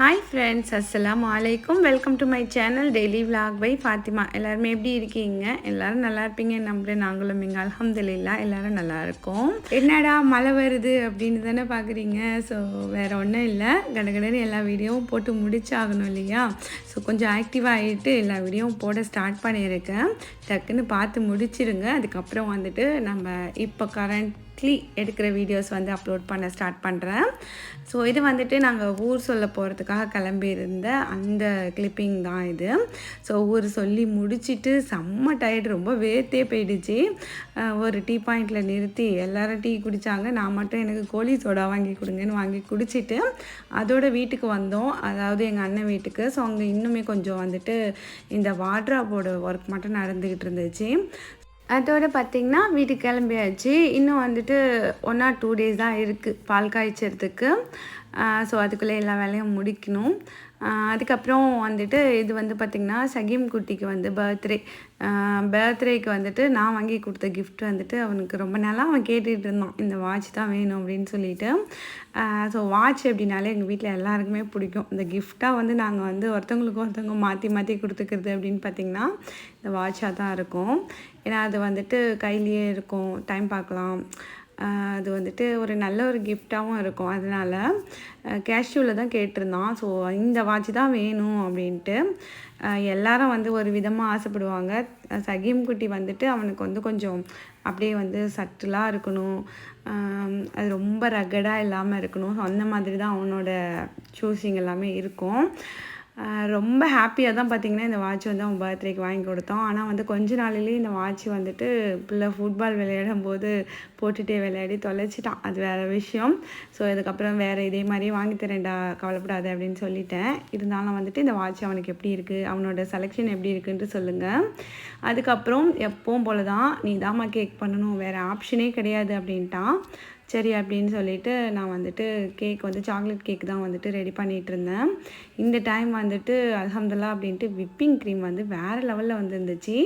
Hi friends அஸ்லாம் வலைக்கும் welcome to my channel daily vlog by Fathima எல்லாருமே எப்படி இருக்கீங்க? எல்லாரும் நல்லா இருப்பீங்க நம்புறேன். நாங்களும் இங்கே அல்ஹம்துலில்லா எல்லாரும் நல்லா இருக்கோம். என்னடா மழை வருது அப்படின்னு தானே பார்க்குறீங்க. ஸோ வேறு ஒன்றும் இல்லை. கடகடன்னு எல்லா வீடியோவும் போட்டு முடிச்சாகணும் இல்லையா? ஸோ கொஞ்சம் ஆக்டிவாக ஆகிட்டு எல்லா வீடியோவும் போட ஸ்டார்ட் பண்ணியிருக்கேன். டக்குன்னு பார்த்து முடிச்சிருங்க. அதுக்கப்புறம் வந்துட்டு நம்ம இப்போ கரண்ட் வீக்லி எடுக்கிற வீடியோஸ் வந்து அப்லோட் பண்ண ஸ்டார்ட் பண்ணுறேன் ஸோ இது வந்துட்டு நாங்கள் ஊர் சொல்ல போகிறதுக்காக கிளம்பியிருந்த அந்த கிளிப்பிங் தான் இது. ஸோ ஊர் சொல்லி முடிச்சுட்டு செம்ம டயர்டு ரொம்ப வேர்த்தே போயிடுச்சு. ஒரு டீ பாயிண்டில் நிறுத்தி எல்லோரும் டீ குடித்தாங்க நான் மட்டும் எனக்கு கோழி சோடா வாங்கி கொடுங்கன்னு வாங்கி குடிச்சிட்டு அதோட வீட்டுக்கு வந்தோம். அதாவது எங்கள் அண்ணன் வீட்டுக்கு. ஸோ அங்கே இன்னுமே கொஞ்சம் வந்துட்டு இந்த வாட்ராப்போட ஒர்க் மட்டும் நடந்துக்கிட்டு இருந்துச்சு. அதோடு பார்த்திங்கன்னா வீட்டுக்கு கிளம்பியாச்சு. இன்னும் வந்துட்டு ஒன் ஆர் டூ டேஸ் தான் இருக்குது பால் காய்ச்சறதுக்கு. ஸோ அதுக்குள்ளே எல்லா வேலையும் முடிக்கணும். அதுக்கப்புறம் வந்துட்டு இது வந்து பார்த்திங்கன்னா சகீம் குட்டிக்கு வந்து பர்த்டே பர்த்டேக்கு வந்துட்டு நான் வாங்கி கொடுத்த கிஃப்ட் வந்துட்டு அவனுக்கு ரொம்ப நாளாக அவன் கேட்டுகிட்டு இருந்தான். இந்த வாட்ச் தான் வேணும் அப்படின்னு சொல்லிட்டு. ஸோ வாட்ச் அப்படின்னாலே எங்கள் வீட்டில் எல்லாருக்குமே பிடிக்கும். இந்த கிஃப்டாக வந்து நாங்கள் வந்து ஒருத்தவங்களுக்கு ஒருத்தவங்க மாற்றி மாற்றி கொடுத்துக்கிறது அப்படின்னு பார்த்திங்கன்னா இந்த வாட்சாக தான் இருக்கும். ஏன்னா அது வந்துட்டு கையிலேயே இருக்கும். டைம் பார்க்கலாம். அது வந்துட்டு ஒரு நல்ல ஒரு கிஃப்டாகவும் இருக்கும். அதனால் கேஷ்யூவில் தான் கேட்டிருந்தான். ஸோ இந்த வாட்ச் தான் வேணும் அப்படின்ட்டு எல்லாரும் வந்து ஒரு விதமாக ஆசைப்படுவாங்க. சகீம் குட்டி வந்துட்டு அவனுக்கு வந்து கொஞ்சம் அப்படியே வந்து சட்டிலாக இருக்கணும். அது ரொம்ப ரகடாக இல்லாமல் இருக்கணும். ஸோ அந்த மாதிரி தான் அவனோட சூஸிங் எல்லாமே இருக்கும். ரொம்ப ஹாப்பியாக தான் பார்த்தீங்கன்னா இந்த வாட்ச் வந்து அவன் பர்த்டேக்கு வாங்கி கொடுத்தோம். ஆனால் வந்து கொஞ்ச நாளிலேயே இந்த வாட்ச் வந்துட்டு பிள்ளை ஃபுட்பால் விளையாடும் போது போட்டுகிட்டே விளையாடி தொலைச்சிட்டான். அது வேறு விஷயம். ஸோ இதுக்கப்புறம் வேறு இதே மாதிரியே வாங்கி தரேன்டா கவலைப்படாத அப்படின்னு சொல்லிட்டேன். இருந்தாலும் வந்துட்டு இந்த வாட்ச் அவனுக்கு எப்படி இருக்குது அவனோட செலெக்ஷன் எப்படி இருக்குன்ட்டு சொல்லுங்கள் அதுக்கப்புறம் எப்பவும் போல தான் நீ தாம்மா கேக் பண்ணணும் வேறு ஆப்ஷனே கிடையாது அப்படின்ட்டான். சரி அப்படின்னு சொல்லிட்டு நான் வந்துட்டு கேக் வந்து சாக்லேட் கேக் தான் வந்துட்டு ரெடி பண்ணிகிட்டு இருந்தேன். இந்த டைம் வந்துட்டு அலமதுல்லா அப்படின்ட்டு விப்பிங் க்ரீம் வந்து வேறு லெவலில் வந்துருந்துச்சு.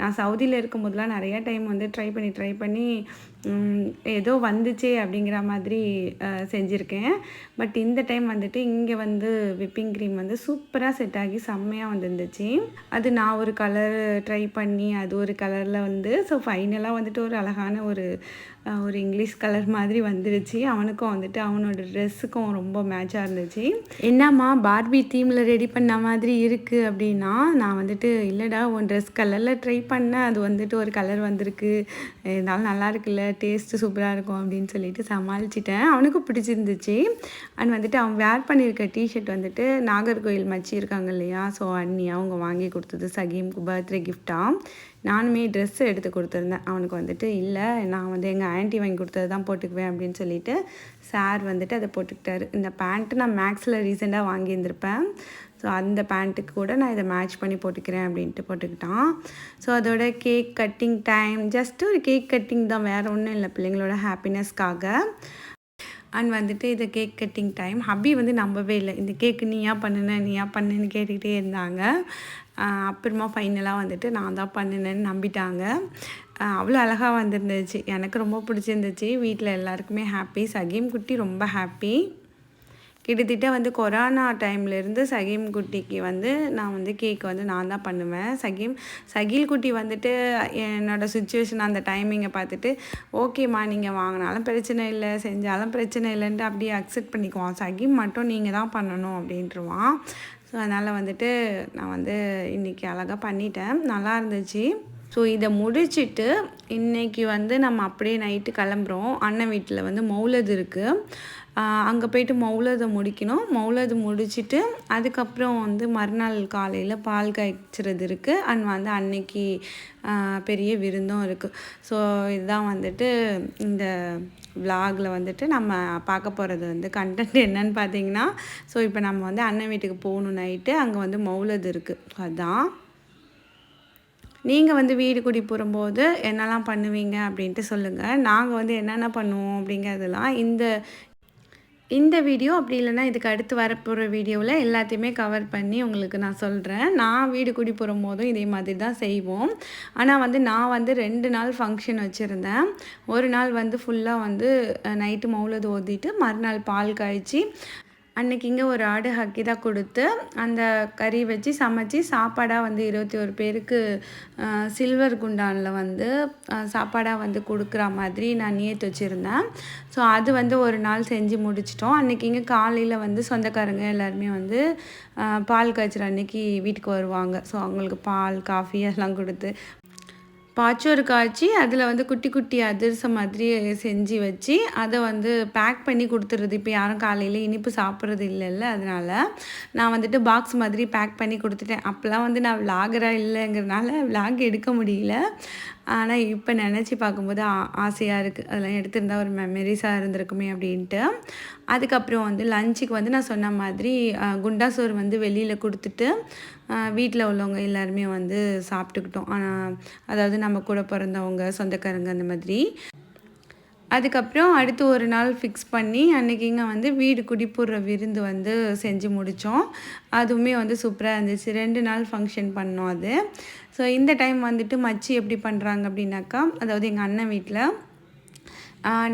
நான் சவுதியில் இருக்கும்போதெலாம் நிறையா டைம் வந்து ட்ரை பண்ணி ட்ரை பண்ணி ஏதோ வந்துச்சே அப்படிங்கிற மாதிரி செஞ்சுருக்கேன். பட் இந்த டைம் வந்துட்டு இங்கே வந்து விப்பிங் க்ரீம் வந்து சூப்பராக செட் ஆகி செம்மையாக வந்துருந்துச்சு. அது நான் ஒரு கலர் ட்ரை பண்ணி அது ஒரு கலரில் வந்து ஸோ ஃபைனலாக வந்துட்டு ஒரு அழகான ஒரு ஒரு இங்கிலீஷ் கலர் மாதிரி வந்துருச்சு. அவனுக்கும் வந்துட்டு அவனோட ட்ரெஸ்ஸுக்கும் ரொம்ப மேட்சாக இருந்துச்சு. என்னம்மா பார்பி தீமில் ரெடி பண்ண மாதிரி இருக்குது அப்படின்னா நான் வந்துட்டு இல்லைடா உன் ட்ரெஸ் கலரில் ட்ரை பண்ணேன் அது வந்துட்டு ஒரு கலர் வந்திருக்கு. இருந்தாலும் நல்லா இருக்குல்ல டேஸ்ட்டு சூப்பராக இருக்கும் அப்படின்னு சொல்லிட்டு சமாளிச்சிட்டேன். அவனுக்கும் பிடிச்சிருந்துச்சு. அண்ட் வந்துட்டு அவன் வேர் பண்ணியிருக்க டிஷர்ட் வந்துட்டு நாகர்கோயில் மச்சி இருக்காங்க இல்லையா? ஸோ அண்ணி அவங்க வாங்கி கொடுத்தது சகீம்க்கு பர்த்டே கிஃப்டாக நானுமே ட்ரெஸ்ஸு எடுத்து கொடுத்துருந்தேன். அவனுக்கு வந்துட்டு இல்லை நான் வந்து எங்கள் ஆன்ட்டி வாங்கி கொடுத்தது தான் போட்டுக்குவேன் அப்படின்னு சொல்லிட்டு சார் வந்துட்டு அதை போட்டுக்கிட்டாரு. இந்த பேண்ட்டு நான் மேக்ஸில் ரீசெண்டாக வாங்கியிருந்திருப்பேன். ஸோ அந்த பேண்ட்டுக்கு கூட நான் இதை மேட்ச் பண்ணி போட்டுக்கிறேன் அப்படின்ட்டு போட்டுக்கிட்டான். ஸோ அதோட கேக் கட்டிங் டைம் ஜஸ்ட் ஒரு கேக் கட்டிங் தான் வேறு ஒன்றும் இல்லை பிள்ளைங்களோட ஹாப்பினஸ்க்காக அண்ட் வந்துட்டு இது கேக் கட்டிங் டைம் ஹப்பி வந்து நம்பவே இல்லை. இந்த கேக்கு நீயா பண்ணுன நீயா பண்ணுன்னு கேட்டுக்கிட்டே இருந்தாங்க. அப்புறமா ஃபைனலாக வந்துட்டு நான் தான் பண்ணினேன்னு நம்பிட்டாங்க. அவ்வளோ அழகாக வந்திருந்துச்சு. எனக்கு ரொம்ப பிடிச்சிருந்துச்சு. வீட்டில் எல்லாருக்குமே ஹாப்பி சகீம் குட்டி ரொம்ப ஹாப்பி கிட்டத்தட்ட வந்து கொரோனா டைம்லேருந்து சகீம் குட்டிக்கு வந்து நான் வந்து கேக் வந்து நான் தான் பண்ணுவேன். சகீம் சகில் குட்டி வந்துட்டு என்னோடய சுச்சுவேஷன் அந்த டைமிங்கை பார்த்துட்டு ஓகேம்மா நீங்கள் வாங்கினாலும் பிரச்சனை இல்லை. செஞ்சாலும் பிரச்சனை இல்லைன்ட்டு அப்படியே அக்செப்ட் பண்ணிக்குவான். சகீம் மட்டும் நீங்கள் தான் பண்ணணும் அப்படின்ட்டுருவான். ஸோ அதனால் வந்துட்டு நான் வந்து இன்றைக்கி அழகாக பண்ணிட்டேன். நல்லா இருந்துச்சு. ஸோ இதை முடிச்சிட்டு இன்னைக்கு வந்து நம்ம அப்படியே நைட்டு கிளம்புறோம். அண்ணன் வீட்டில் வந்து மௌலது இருக்குது அங்கே போயிட்டு மௌலதை முடிக்கணும். மௌலது முடிச்சிட்டு அதுக்கப்புறம் வந்து மறுநாள் காலையில் பால் காய்ச்சிறது இருக்குது அண்ட் வந்து அன்னைக்கு பெரிய விருந்தும் இருக்குது ஸோ இதுதான் வந்துட்டு இந்த விலாகில் வந்துட்டு நம்ம பார்க்க போகிறது வந்து கண்டென்ட் என்னன்னு பார்த்தீங்கன்னா ஸோ இப்போ நம்ம வந்து அண்ணன் வீட்டுக்கு போகணும் நைட்டு அங்கே வந்து மௌலது இருக்குது அதான். நீங்கள் வந்து வீடு குடி போகும்போது என்னெல்லாம் பண்ணுவீங்க அப்படின்ட்டு சொல்லுங்கள் நாங்கள் வந்து என்னென்ன பண்ணுவோம் அப்படிங்கிறதெல்லாம் இந்த இந்த வீடியோ அப்படி இல்லைன்னா இதுக்கு அடுத்து வரப்போகிற வீடியோவில் எல்லாத்தையுமே கவர் பண்ணி உங்களுக்கு நான் சொல்கிறேன் நான் வீடு குடி போகும்போதும் இதே மாதிரி தான் செய்வோம். ஆனால் வந்து நான் வந்து ரெண்டு நாள் ஃபங்க்ஷன் வச்சுருந்தேன். ஒரு நாள் வந்து ஃபுல்லாக வந்து நைட்டு மௌலது ஓதிட்டு மறுநாள் பால் காய்ச்சி அன்றைக்கி இங்கே ஒரு ஆடு ஹக்கி தான் கொடுத்து அந்த கறி வச்சு சமைச்சு சாப்பாடாக வந்து இருபத்தி ஒரு பேருக்கு சில்வர் குண்டானில் வந்து சாப்பாடாக வந்து கொடுக்குற மாதிரி நான் நியத்து வச்சுருந்தேன். ஸோ அது வந்து ஒரு நாள் செஞ்சு முடிச்சிட்டோம். அன்றைக்கி இங்கே காலையில் வந்து சொந்தக்காரங்க எல்லாருமே வந்து பால் காய்ச்சல் அன்னைக்கு வீட்டுக்கு வருவாங்க. ஸோ அவங்களுக்கு பால் காஃபி எல்லாம் கொடுத்து பாச்சோறு காய்ச்சி அதில் வந்து குட்டி குட்டி அதிரசம் மாதிரி செஞ்சு வச்சு அதை வந்து பேக் பண்ணி கொடுத்துருது இப்போ யாரும் காலையில் இனிப்பு சாப்பிட்றது இல்லைல்ல அதனால் நான் வந்துட்டு பாக்ஸ் மாதிரி பேக் பண்ணி கொடுத்துட்டேன். அப்போல்லாம் வந்து நான் விலாகராக இல்லைங்கிறனால விலாக் எடுக்க முடியல. ஆனால் இப்போ நினச்சி பார்க்கும்போது ஆ- ஆசையாக இருக்குது அதெல்லாம் எடுத்திருந்தா ஒரு மெமரிஸாக இருந்திருக்குமே அப்படின்ட்டு. அதுக்கப்புறம் வந்து லஞ்சுக்கு வந்து நான் சொன்ன மாதிரி குண்டா சோறு வந்து வெளியில் கொடுத்துட்டு வீட்டில் உள்ளவங்க எல்லாருமே வந்து சாப்பிட்டுக்கிட்டோம். ஆனால் அதாவது நம்ம கூட பிறந்தவங்க சொந்தக்காரங்க அந்த மாதிரி. அதுக்கப்புறம் அடுத்து ஒரு நாள் ஃபிக்ஸ் பண்ணி அன்றைக்கிங்க வந்து வீடு குடிப்புற விருந்து வந்து செஞ்சு முடித்தோம் அதுவுமே வந்து சூப்பராக இருந்துச்சு. ரெண்டு நாள் ஃபங்க்ஷன் பண்ணோம் அது. ஸோ இந்த டைம் வந்துட்டு மச்சி எப்படி பண்ணுறாங்க அப்படின்னாக்கா அதாவது எங்கள் அண்ணன் வீட்டில்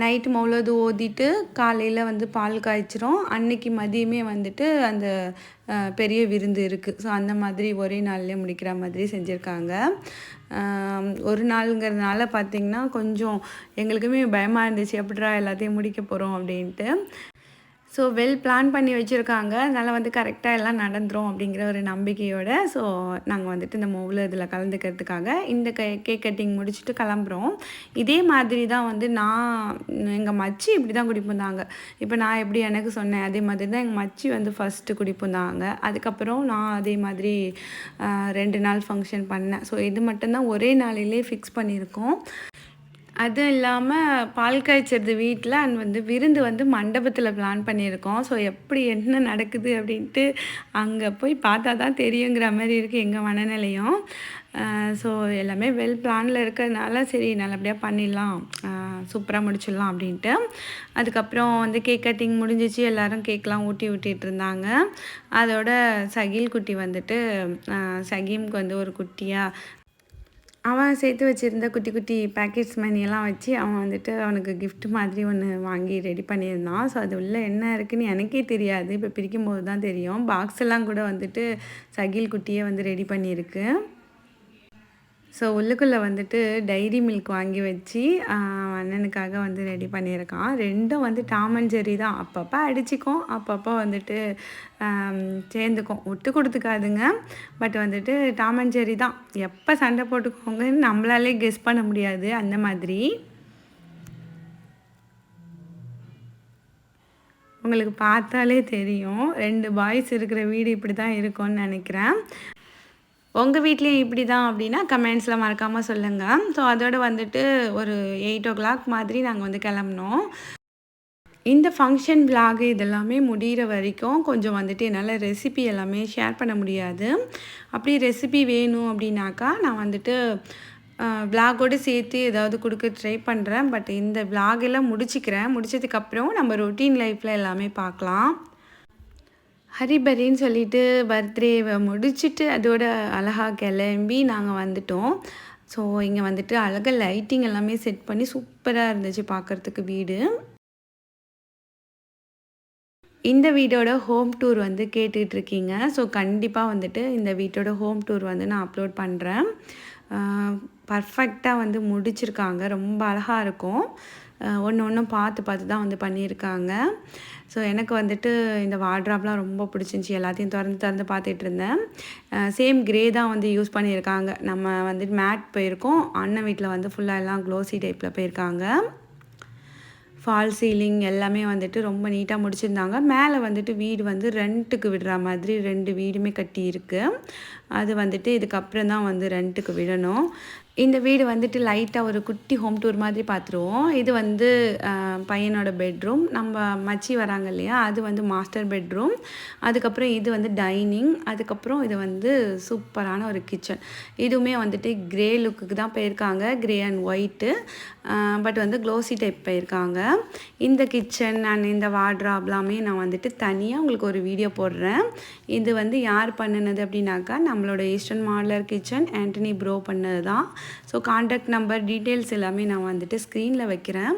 நைட்டு மௌலது ஓதிட்டு காலையில் வந்து பால் காய்ச்சிரும். அன்னைக்கு மதியமே வந்துட்டு அந்த பெரிய விருந்து இருக்குது ஸோ அந்த மாதிரி ஒரே நாள்லேயே முடிக்கிற மாதிரி செஞ்சுருக்காங்க. ஒரு நாளுங்கிறதுனால பார்த்திங்கன்னா கொஞ்சம் எங்களுக்குமே பயமாக இருந்துச்சு. எப்படிடா எல்லாத்தையும் முடிக்க போகிறோம் அப்படின்ட்டு. ஸோ வெல் பிளான் பண்ணி வச்சுருக்காங்க. அதனால் வந்து கரெக்டாக எல்லாம் நடந்துரும் அப்படிங்கிற ஒரு நம்பிக்கையோடு ஸோ நாங்கள் வந்துட்டு இந்த மூவில் இதில் கலந்துக்கிறதுக்காக இந்த கே கேக் கட்டிங் முடிச்சுட்டு கிளம்புறோம். இதே மாதிரி தான் வந்து நான் எங்கள் மச்சி இப்படி தான் குடிப்புந்தாங்க இப்போ நான் எப்படி எனக்கு சொன்னேன் அதே மாதிரி தான் எங்கள் மச்சி வந்து ஃபஸ்ட்டு குடிப்புந்தாங்க அதுக்கப்புறம் நான் அதே மாதிரி ரெண்டு நாள் ஃபங்க்ஷன் பண்ணேன். ஸோ இது மட்டும்தான் ஒரே நாளிலே ஃபிக்ஸ் பண்ணியிருக்கோம். அதுவும் இல்லாமல் பால் காய்ச்சறது வீட்டில் அண்ட் வந்து விருந்து வந்து மண்டபத்தில் பிளான் பண்ணியிருக்கோம். ஸோ எப்படி என்ன நடக்குது அப்படின்ட்டு அங்கே போய் பார்த்தா தான் தெரியுங்கிற மாதிரி இருக்குது எங்கள் மனநிலையும். ஸோ எல்லாமே வெல் பிளானில் இருக்கிறதுனால சரி நல்லபடியாக பண்ணிடலாம். சூப்பராக முடிச்சிடலாம் அப்படின்ட்டு. அதுக்கப்புறம் வந்து கேக் கட்டிங் முடிஞ்சிச்சு. எல்லோரும் கேக்லாம் ஊட்டி ஊட்டிகிட்டு இருந்தாங்க. அதோட சகில் குட்டி வந்துட்டு சகீமுக்கு வந்து ஒரு குட்டியாக அவன் சேர்த்து வச்சுருந்த குட்டி குட்டி பேக்கெட்ஸ் மணியெல்லாம் வச்சு அவன் வந்துட்டு அவனுக்கு கிஃப்ட் மாதிரி ஒன்று வாங்கி ரெடி பண்ணியிருந்தான். ஸோ அது உள்ளே என்ன இருக்குன்னு எனக்கே தெரியாது. இப்போ பிரிக்கும் போது தான் தெரியும். பாக்ஸ் எல்லாம் கூட வந்துட்டு சகில் குட்டியே வந்து ரெடி பண்ணியிருக்கு. ஸோ உள்ளுக்குள்ளே வந்துட்டு டைரி மில்க் வாங்கி வச்சு அண்ணனுக்காக வந்து ரெடி பண்ணியிருக்கான். ரெண்டும் வந்து டாம் அண்ட் தான். அப்பப்போ அடிச்சுக்கும் அப்பப்போ வந்துட்டு சேர்ந்துக்கும். விட்டு கொடுத்துக்காதுங்க. பட் வந்துட்டு டாம் அண்ட் தான். எப்போ சண்டை போட்டுக்கோங்கன்னு நம்மளாலே கெஸ் பண்ண முடியாது. அந்த மாதிரி. உங்களுக்கு பார்த்தாலே தெரியும். ரெண்டு பாய்ஸ் இருக்கிற வீடு இப்படி தான் இருக்கும்னு நினைக்கிறேன். உங்கள் வீட்லேயும் இப்படி தான் அப்படின்னா கமெண்ட்ஸில் மறக்காமல் சொல்லுங்கள் ஸோ அதோட வந்துட்டு ஒரு எயிட் ஓ கிளாக் மாதிரி நாங்கள் வந்து கிளம்புனோம். இந்த ஃபங்க்ஷன் vlog இதெல்லாமே முடிகிற வரைக்கும் கொஞ்சம் வந்துட்டு என்னால் ரெசிபி எல்லாமே ஷேர் பண்ண முடியாது. அப்படி ரெசிபி வேணும் அப்படின்னாக்கா நான் வந்துட்டு விலாகோடு சேர்த்து ஏதாவது கொடுக்க ட்ரை பண்ணுறேன் பட் இந்த vlog எல்லாம் முடிச்சுக்கிறேன். முடிச்சதுக்கப்புறம் நம்ம ரொட்டீன் லைஃப்பில் எல்லாமே பார்க்கலாம். ஹரிபரின்னு சொல்லிட்டு பர்த்டேவை முடிச்சுட்டு அதோட அழகாக கிளம்பி நாங்கள் வந்துட்டோம். ஸோ இங்கே வந்துட்டு அழகாக லைட்டிங் எல்லாமே செட் பண்ணி சூப்பராக இருந்துச்சு பார்க்குறதுக்கு வீடு. இந்த வீடோட ஹோம் டூர் வந்து கேட்டுட்ருக்கீங்க ஸோ கண்டிப்பாக வந்துட்டு இந்த வீட்டோட ஹோம் டூர் வந்து நான் அப்லோட் பண்ணுறேன் பர்ஃபெக்டாக வந்து முடிச்சிருக்காங்க. ரொம்ப அழகாக இருக்கும். ஒன்று ஒன்றும் பார்த்து பார்த்து தான் வந்து பண்ணியிருக்காங்க. ஸோ எனக்கு வந்துட்டு இந்த வார்ட்ராப்லாம் ரொம்ப பிடிச்சிருந்துச்சி. எல்லாத்தையும் திறந்து திறந்து பார்த்துட்டு இருந்தேன். சேம் கிரே தான் வந்து யூஸ் பண்ணியிருக்காங்க. நம்ம வந்துட்டு மேட் போயிருக்கோம். அண்ணன் வீட்டில் வந்து ஃபுல்லாக எல்லாம் க்ளோசி டைப்பில் போயிருக்காங்க. ஃபால் சீலிங் எல்லாமே வந்துட்டு ரொம்ப நீட்டாக முடிச்சிருந்தாங்க. மேலே வந்துட்டு வீடு வந்து ரெண்ட்டுக்கு விடுற மாதிரி ரெண்டு வீடுமே கட்டியிருக்கு. அது வந்துட்டு இதுக்கப்புறம் தான் வந்து ரெண்ட்டுக்கு விடணும். இந்த வீடு வந்துட்டு லைட்டாக ஒரு குட்டி ஹோம் டூர் மாதிரி பார்த்துருவோம் இது வந்து பையனோட பெட்ரூம் நம்ம மச்சி வராங்க இல்லையா? அது வந்து மாஸ்டர் பெட்ரூம் அதுக்கப்புறம் இது வந்து டைனிங் அதுக்கப்புறம் இது வந்து சூப்பரான ஒரு கிச்சன் இதுவுமே வந்துட்டு கிரே லுக்குக்கு தான் போயிருக்காங்க. கிரே அண்ட் ஒயிட்டு பட் வந்து க்ளோசி டைப் போயிருக்காங்க. இந்த கிச்சன் அண்ட் இந்த வார்ட்ராப்லாமே நான் வந்துட்டு தனியாக உங்களுக்கு ஒரு வீடியோ போடுறேன். இது வந்து யார் பண்ணினது அப்படின்னாக்கா நம்மளோட eastern modular kitchen Antony bro பண்ணது தான் ஸோ காண்டாக்ட் நம்பர் டீட்டெயில்ஸ் எல்லாமே நான் வந்துட்டு ஸ்க்ரீனில் வைக்கிறேன்.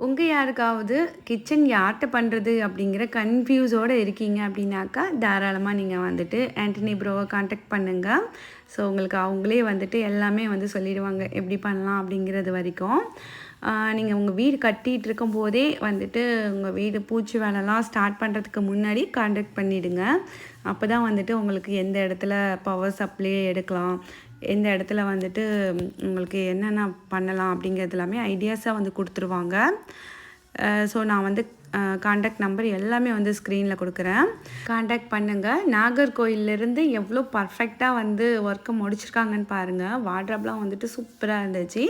உங்கள் யாருக்காவது கிச்சன் யார்கிட்ட பண்ணுறது அப்படிங்கிற கன்ஃபியூஸோடு இருக்கீங்க அப்படின்னாக்கா தாராளமாக நீங்கள் வந்துட்டு ஆண்டனி ப்ரோவை காண்டாக்ட் பண்ணுங்கள் ஸோ உங்களுக்கு அவங்களே வந்துட்டு எல்லாமே வந்து சொல்லிடுவாங்க எப்படி பண்ணலாம் அப்படிங்கிறது வரைக்கும். நீங்கள் உங்கள் வீடு கட்டிகிட்டு இருக்கும் போதே வந்துட்டு உங்கள் வீடு பூச்சி வேலைலாம் ஸ்டார்ட் பண்ணுறதுக்கு முன்னாடி காண்டாக்ட் பண்ணிவிடுங்க அப்போ தான் வந்துட்டு உங்களுக்கு எந்த இடத்துல பவர் சப்ளை எடுக்கலாம் எந்த இடத்துல வந்துட்டு உங்களுக்கு என்னென்ன பண்ணலாம் அப்படிங்கிறது எல்லாமே ஐடியாஸாக வந்து கொடுத்துருவாங்க. ஸோ நான் வந்து காண்டாக்ட் நம்பர் எல்லாமே வந்து ஸ்க்ரீனில் கொடுக்குறேன். காண்டாக்ட் பண்ணுங்கள் நாகர்கோயிலேருந்து எவ்வளோ பர்ஃபெக்டாக வந்து ஒர்க்கை முடிச்சிருக்காங்கன்னு பாருங்கள் வாட்ராப்லாம் வந்துட்டு சூப்பராக இருந்துச்சு.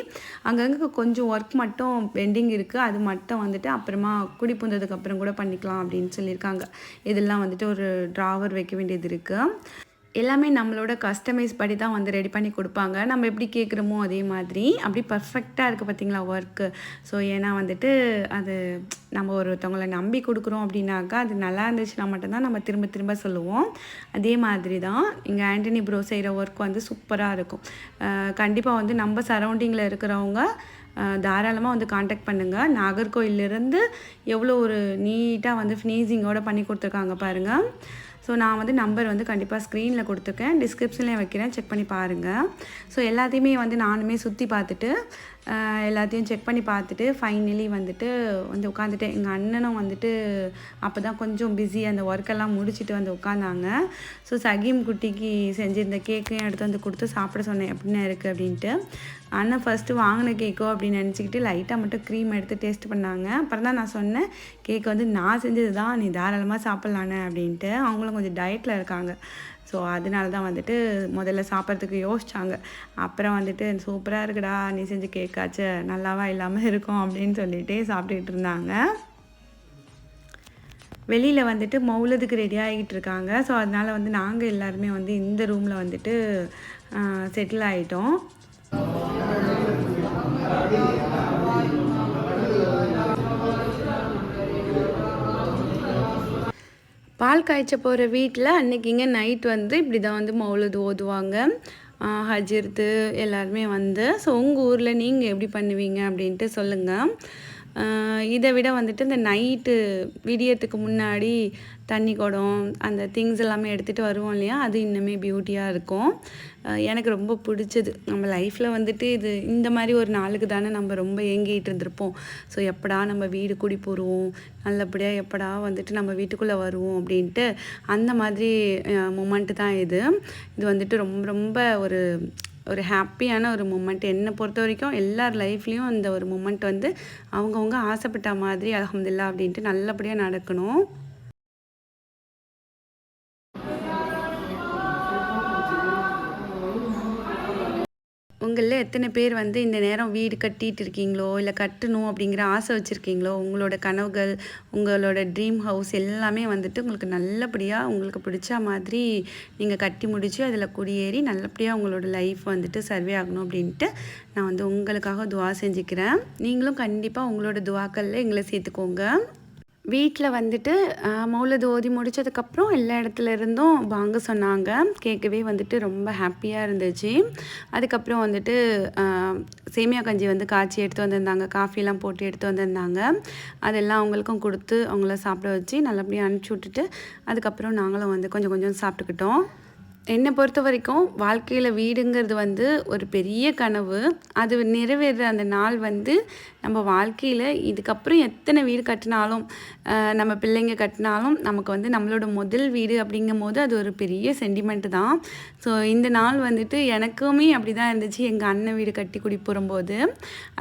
அங்கங்கே கொஞ்சம் ஒர்க் மட்டும் பெண்டிங் இருக்குது அது மட்டும் வந்துட்டு அப்புறமா குடி புந்ததுக்கு கூட பண்ணிக்கலாம் அப்படின்னு சொல்லியிருக்காங்க. இதெல்லாம் வந்துட்டு ஒரு ட்ராவர் வைக்க வேண்டியது இருக்குது எல்லாமே நம்மளோட கஸ்டமைஸ் படி தான் வந்து ரெடி பண்ணி கொடுப்பாங்க. நம்ம எப்படி கேட்குறோமோ அதே மாதிரி. அப்படி பர்ஃபெக்டாக இருக்குது பார்த்திங்களா ஒர்க்கு ஸோ ஏன்னா வந்துட்டு அது நம்ம ஒருத்தவங்களை நம்பி கொடுக்குறோம் அப்படின்னாக்கா அது நல்லா இருந்துச்சுன்னா மட்டும்தான் நம்ம திரும்ப திரும்ப சொல்லுவோம். அதே மாதிரி தான் இங்கே ஆண்டனி ப்ரோ செய்கிற ஒர்க் வந்து சூப்பராக இருக்கும். கண்டிப்பாக வந்து நம்ம சரௌண்டிங்கில் இருக்கிறவங்க தாராளமாக வந்து காண்டாக்ட் பண்ணுங்கள் நாகர்கோயிலிருந்து எவ்வளோ ஒரு நீட்டாக வந்து ஃபினிஷிங்கோடு பண்ணி கொடுத்துருக்காங்க பாருங்கள் ஸோ நான் வந்து நம்பர் வந்து கண்டிப்பாக ஸ்க்ரீனில் கொடுத்துருக்கேன். டிஸ்கிரிப்ஷன்லேயும் வைக்கிறேன். செக் பண்ணி பாருங்கள் ஸோ எல்லாத்தையுமே வந்து நானுமே சுற்றி பார்த்துட்டு எல்லாத்தையும் செக் பண்ணி பார்த்துட்டு ஃபைனலி வந்துட்டு வந்து உட்காந்துட்டு எங்கள் அண்ணனும் வந்துட்டு அப்போ தான் கொஞ்சம் பிஸி அந்த ஒர்க்கெல்லாம் முடிச்சுட்டு வந்து உட்காந்தாங்க ஸோ சகீம் குட்டிக்கு செஞ்சிருந்த கேக்கையும் எடுத்து வந்து கொடுத்து சாப்பிட சொன்னேன் எப்படின்னு இருக்குது அப்படின்ட்டு. அண்ணன் ஃபஸ்ட்டு வாங்கின கேக்கோ அப்படின்னு நினச்சிக்கிட்டு லைட்டாக மட்டும் க்ரீம் எடுத்து டேஸ்ட் பண்ணாங்க. அப்புறம் தான் நான் சொன்னேன் கேக் வந்து நான் செஞ்சது தான் நீ தாராளமாக சாப்பிட்லானே அப்படின்ட்டு. அவங்களும் கொஞ்சம் டயட்டில் இருக்காங்க. ஸோ அதனால தான் வந்துட்டு முதல்ல சாப்பிட்றதுக்கு யோசித்தாங்க அப்புறம் வந்துட்டு சூப்பராக இருக்குடா நீ செஞ்சு கேட்காச்சு நல்லாவா இல்லாமல் இருக்கும் அப்படின்னு சொல்லிகிட்டே சாப்பிட்டுட்டு இருந்தாங்க. வெளியில் வந்துட்டு மௌலதுக்கு ரெடி ஆகிட்டு இருக்காங்க. ஸோ அதனால் வந்து நாங்கள் எல்லாருமே வந்து இந்த ரூமில் வந்துட்டு செட்டில் ஆகிட்டோம் பால் காய்ச்ச போகிற வீட்டில் அன்றைக்கிங்க நைட் வந்து இப்படி தான் வந்து மௌலது ஓதுவாங்க. ஹஜிர்த்து எல்லாருமே வந்து. ஸோ உங்கள் ஊரில் நீங்கள் எப்படி பண்ணுவீங்க அப்படின்ட்டு சொல்லுங்கள் இதை விட வந்துட்டு இந்த நைட்டு விடியத்துக்கு முன்னாடி தண்ணி குடம் அந்த திங்ஸ் எல்லாமே எடுத்துகிட்டு வருவோம் இல்லையா? அது இன்னுமே பியூட்டியாக இருக்கும். எனக்கு ரொம்ப பிடிச்சது. நம்ம லைஃப்பில் வந்துட்டு இது இந்த மாதிரி ஒரு நாளுக்கு தானே நம்ம ரொம்ப ஏங்கிட்டு இருந்திருப்போம். ஸோ எப்படா நம்ம வீடு குடி போடுவோம்? நல்லபடியாக எப்படா வந்துட்டு நம்ம வீட்டுக்குள்ளே வருவோம் அப்படின்ட்டு அந்த மாதிரி மூமெண்ட்டு தான் இது. இது வந்துட்டு ரொம்ப ரொம்ப ஒரு ஒரு ஹாப்பியான ஒரு மூமெண்ட் என்னை பொறுத்த வரைக்கும் எல்லார் லைஃப்லேயும் அந்த ஒரு மூமெண்ட் வந்து அவங்கவுங்க ஆசைப்பட்ட மாதிரி அலமதுல்லா அப்படின்ட்டு நல்லபடியாக நடக்கணும். உங்களில் எத்தனை பேர் வந்து இந்த நேரம் வீடு கட்டிகிட்டு இருக்கீங்களோ இல்லை கட்டணும் அப்படிங்கிற ஆசை வச்சுருக்கீங்களோ உங்களோட கனவுகள் உங்களோட ட்ரீம் ஹவுஸ் எல்லாமே வந்துட்டு உங்களுக்கு நல்லபடியாக உங்களுக்கு பிடிச்ச மாதிரி நீங்கள் கட்டி முடித்து அதில் குடியேறி நல்லபடியாக உங்களோட லைஃப் வந்துட்டு சர்வே ஆகணும் அப்படின்ட்டு நான் வந்து உங்களுக்காக துவா செஞ்சுக்கிறேன். நீங்களும் கண்டிப்பாக உங்களோட துவாக்களில் எங்களை சேர்த்துக்கோங்க. வீட்டில் வந்துட்டு மௌலது ஓதி முடித்ததுக்கப்புறம் எல்லா இடத்துல இருந்தும் வாங்க சொன்னாங்க. கேட்கவே வந்துட்டு ரொம்ப ஹாப்பியாக இருந்துச்சு. அதுக்கப்புறம் வந்துட்டு சேமியா கஞ்சி வந்து காய்ச்சி எடுத்து வந்திருந்தாங்க. காஃபிலாம் போட்டு எடுத்து வந்திருந்தாங்க. அதெல்லாம் அவங்களுக்கும் கொடுத்து அவங்கள சாப்பிட வச்சு நல்லபடியாக அனுப்பிச்சி விட்டுட்டு அதுக்கப்புறம் நாங்களும் வந்து கொஞ்சம் கொஞ்சம் சாப்பிட்டுக்கிட்டோம். என்னை பொறுத்த வரைக்கும் வாழ்க்கையில் வீடுங்கிறது வந்து ஒரு பெரிய கனவு. அது நிறைவேற அந்த நாள் வந்து நம்ம வாழ்க்கையில் இதுக்கப்புறம் எத்தனை வீடு கட்டினாலும் நம்ம பிள்ளைங்க கட்டினாலும் நமக்கு வந்து நம்மளோட முதல் வீடு அப்படிங்கும் போது அது ஒரு பெரிய சென்டிமெண்ட்டு தான். ஸோ இந்த நாள் வந்துட்டு எனக்குமே அப்படி தான் இருந்துச்சு. எங்கள் அண்ணன் வீடு கட்டி குடி போகும்போது.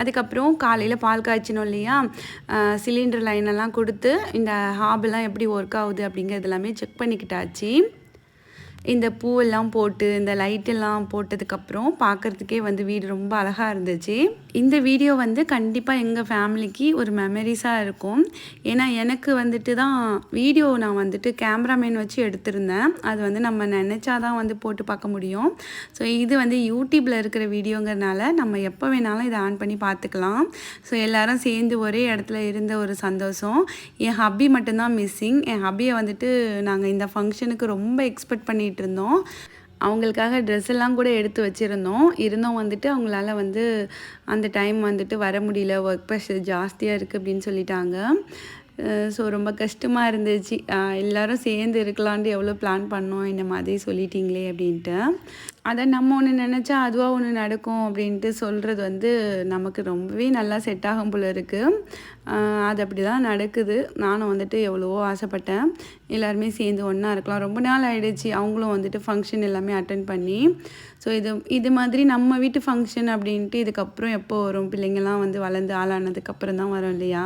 அதுக்கப்புறம் காலையில் பால் காய்ச்சினோம் இல்லையா? சிலிண்டர் லைனெல்லாம் கொடுத்து இந்த ஹாபெல்லாம் எப்படி ஒர்க் ஆகுது அப்படிங்கிறது எல்லாமே செக் பண்ணிக்கிட்டாச்சு. இந்த பூவெல்லாம் போட்டு இந்த லைட்டெல்லாம் போட்டதுக்கப்புறம் பார்க்குறதுக்கே வந்து வீடு ரொம்ப அழகாக இருந்துச்சு. இந்த வீடியோ வந்து கண்டிப்பாக எங்கள் ஃபேமிலிக்கு ஒரு மெமரிஸாக இருக்கும். ஏன்னா எனக்கு வந்துட்டு தான் வீடியோ நான் வந்துட்டு கேமராமேன் வச்சு எடுத்திருந்தேன். அது வந்து நம்ம நினச்சா தான் வந்து போட்டு பார்க்க முடியும். ஸோ இது வந்து யூடியூப்பில் இருக்கிற வீடியோங்கிறனால நம்ம எப்போ வேணாலும் இதை ஆன் பண்ணி பார்த்துக்கலாம். ஸோ எல்லோரும் சேர்ந்து ஒரே இடத்துல இருந்த ஒரு சந்தோஷம். என் ஹப்பி மட்டும்தான் மிஸ்ஸிங் என் ஹப்பியை வந்துட்டு நாங்கள் இந்த ஃபங்க்ஷனுக்கு ரொம்ப எக்ஸ்பெக்ட் பண்ணிகிட்டு இருந்தோம். அவங்களுக்காக ட்ரெஸ் எல்லாம் கூட எடுத்து வச்சுருந்தோம். இருந்தும் வந்துட்டு அவங்களால வந்து அந்த டைம் வந்துட்டு வர முடியல. ஒர்க் ப்ரெஷர் ஜாஸ்தியாக இருக்குது அப்படின்னு சொல்லிட்டாங்க. ஸோ ரொம்ப கஷ்டமாக இருந்துச்சு. எல்லோரும் எல்லாரும் சேர்ந்து இருக்கலான்ட்டு எவ்வளோ பிளான் பண்ணோம் இந்த மாதிரி சொல்லிட்டீங்களே அப்படின்ட்டு. அதை நம்ம ஒன்று நினச்சா அதுவாக ஒன்று நடக்கும் அப்படின்ட்டு சொல்கிறது வந்து நமக்கு ரொம்பவே நல்லா செட் ஆகும் போல இருக்குது அது அப்படி தான் நடக்குது. நானும் வந்துட்டு எவ்வளவோ ஆசைப்பட்டேன். எல்லாருமே சேர்ந்து ஒன்றா இருக்கலாம். ரொம்ப நாள் ஆகிடுச்சு அவங்களும் வந்துட்டு ஃபங்க்ஷன் எல்லாமே அட்டன் பண்ணி. ஸோ இது இது மாதிரி நம்ம வீட்டு ஃபங்க்ஷன் அப்படின்ட்டு இதுக்கப்புறம் எப்போ வரும்? பிள்ளைங்கள்லாம் வந்து வளர்ந்து ஆளானதுக்கப்புறம் தான் வரும் இல்லையா?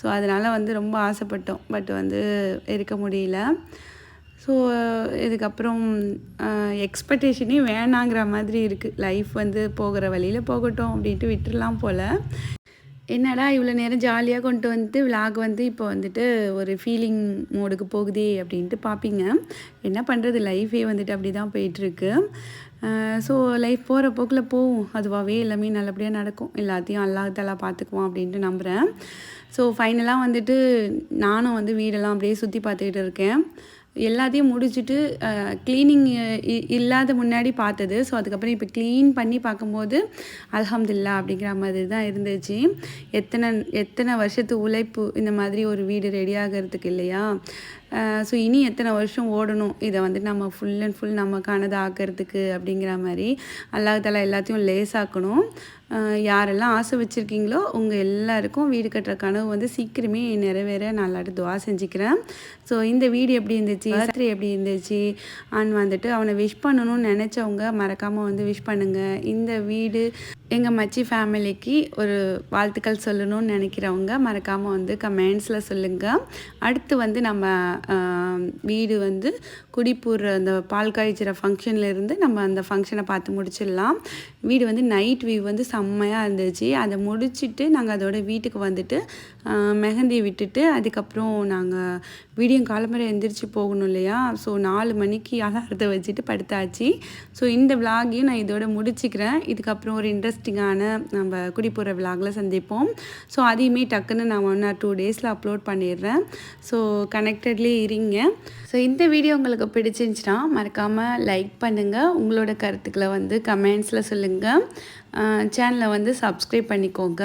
ஸோ அதனால் வந்து ரொம்ப ஆசைப்பட்டோம். பட் வந்து இருக்க முடியல. ஸோ இதுக்கப்புறம் எக்ஸ்பெக்டேஷனே வேணாங்கிற மாதிரி இருக்குது லைஃப் வந்து போகிற வழியில் போகட்டும் அப்படின்ட்டு விட்டுடலாம் போல். என்னடா இவ்வளோ நேரம் ஜாலியாக கொண்டு வந்துட்டு விலாக் வந்து இப்போ வந்துட்டு ஒரு ஃபீலிங் மோடுக்கு போகுதே அப்படின்ட்டு பார்ப்பீங்க என்ன பண்ணுறது லைஃபே வந்துட்டு அப்படி தான் போயிட்டுருக்கு ஸோ லைஃப் போகிற போக்கில் போகும் அதுவாகவே எல்லாமே நல்லபடியாக நடக்கும். எல்லாத்தையும் அல்லாஹாலா பார்த்துக்குவோம் அப்படின்ட்டு நம்புகிறேன் ஸோ ஃபைனலாக வந்துட்டு நானும் வந்து வீடெல்லாம் அப்படியே சுற்றி பார்த்துக்கிட்டு இருக்கேன். எல்லாத்தையும் முடிச்சுட்டு க்ளீனிங் இல்லாத முன்னாடி பார்த்தது. ஸோ அதுக்கப்புறம் இப்போ க்ளீன் பண்ணி பார்க்கும்போது அலமதுல்லா அப்படிங்கிற மாதிரி தான் இருந்துச்சு. எத்தனை எத்தனை வருஷத்து உழைப்பு இந்த மாதிரி ஒரு வீடு ரெடி ஆகிறதுக்கு இல்லையா? ஸோ இனி எத்தனை வருஷம் ஓடணும்? இதை வந்து நம்ம ஃபுல் அண்ட் ஃபுல் நமக்கானது ஆக்கிறதுக்கு அப்படிங்கிற மாதிரி அல்லாஹால எல்லாத்தையும் லேசாக்கணும். யாரெல்லாம் ஆசை வச்சுருக்கீங்களோ உங்கள் எல்லாருக்கும் வீடு கட்டுற கனவு வந்து சீக்கிரமே நிறைவேற நல்லாட்டு துவா செஞ்சுக்கிறேன். ஸோ இந்த வீடு எப்படி இருந்துச்சு? பர்த்டே எப்படி இருந்துச்சு? அண்ட் வந்துட்டு அவனை விஷ் பண்ணணும்னு நினச்சவங்க மறக்காமல் வந்து விஷ் பண்ணுங்கள் இந்த வீடு எங்கள் மச்சி ஃபேமிலிக்கு ஒரு வாழ்த்துக்கள் சொல்லணும்னு நினைக்கிறவங்க மறக்காமல் வந்து கமெண்ட்ஸில் சொல்லுங்கள் அடுத்து வந்து நம்ம வீடு வந்து குடிப்பூர் அந்த பால் காய்ச்சிற ஃபங்க்ஷன்ல இருந்து நம்ம அந்த ஃபங்க்ஷனை பார்த்து முடிச்சிடலாம். வீடு வந்து நைட் வியூ வந்து செம்மையாக இருந்துச்சு. அதை முடிச்சுட்டு நாங்கள் அதோட வீட்டுக்கு வந்துட்டு மெஹந்தி விட்டுட்டு அதுக்கப்புறம் நாங்கள் விடியம் காலம்பரை எந்திரிச்சு போகணும் இல்லையா? ஸோ நாலு மணிக்கு அலாரத்தை வச்சுட்டு படுத்தாச்சு. ஸோ இந்த விலாகையும் நான் இதோட முடிச்சுக்கிறேன். இதுக்கப்புறம் ஒரு இன்ட்ரெஸ்ட் இன்ட்ரெஸ்டிங்கான நம்ம குடிப்புற விழாவில் சந்திப்போம். ஸோ அதையுமே டக்குன்னு நான் ஒன் ஆர் டூ டேஸில் அப்லோட் பண்ணிடுறேன். ஸோ கனெக்டட்லேயே இருங்க. ஸோ இந்த வீடியோ உங்களுக்கு பிடிச்சிருந்துச்சுன்னா மறக்காமல் லைக் பண்ணுங்கள் உங்களோட கருத்துக்களை வந்து கமெண்ட்ஸில் சொல்லுங்கள் சேனலை வந்து சப்ஸ்கிரைப் பண்ணிக்கோங்க.